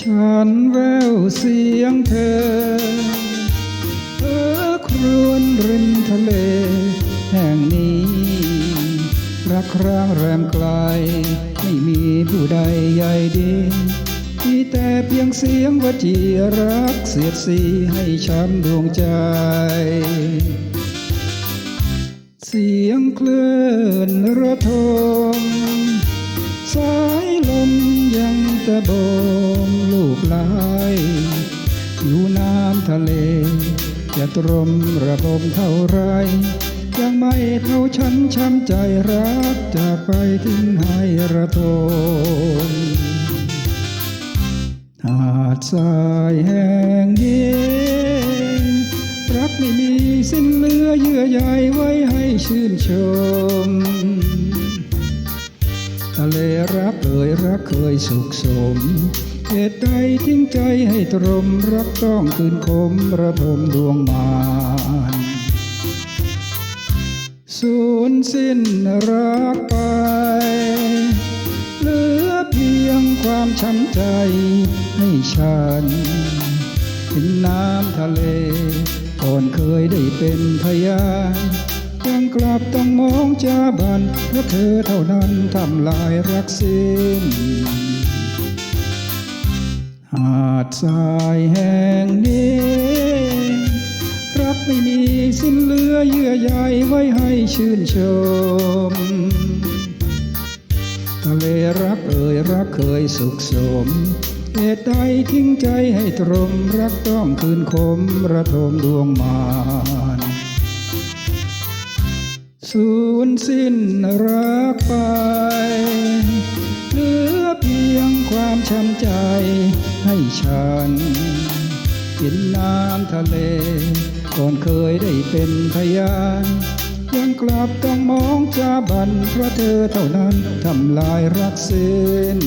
ฉันแววเสียงเธอ เออครวญริมทะเล แห่งนี้ รักครางแรมไกล ไม่มีผู้ใดใหญ่ดีมีแต่เพียงเสียงวจีรักเสียดสีให้ช้ำดวงใจ เสียงคลื่นระทมสา ยังตะบมลูกไหลอยู่น้ำทะเล จะตรมระบมเท่าไรยังไม่เท่าฉันช้ำใจรักจากไปทิ้งให้ระทมหาดทรายแห่งนี้รักไม่มีสิ้นเลือเยื่อใยไว้ให้ชื่นชม รักเอ่ยรักเคยสุขสม เหตุใดทิ้งใจให้ตรมรักต้องคืนคมระทมดวงมานสูญสิ้นรักไป เหลือเพียงความช้ำใจให้ฉันเห็นน้ำทะเล ก่อนเคยได้เป็นพยาน ยังกลับต้องมองจาบันเพราะเธอเท่านั้นทำลายรักสิ้นหาดทรายแห่งนี้รักไม่มีสิ้นเลือเยื่อใยไว้ให้ชื่นชม ทะเลรักเอ่ยรักเคยสุขสมเหตุใดทิ้งใจให้ตรมรักต้องคืนคมระทมดวงมาน สูญสิ้นรักไป เหลือเพียงความช้ำใจให้ฉันเห็นน้ำทะเล ก่อนเคยได้เป็นพยานยังกลับต้องมองจาบันเพราะเธอเท่านั้นทำลายรักสิ้น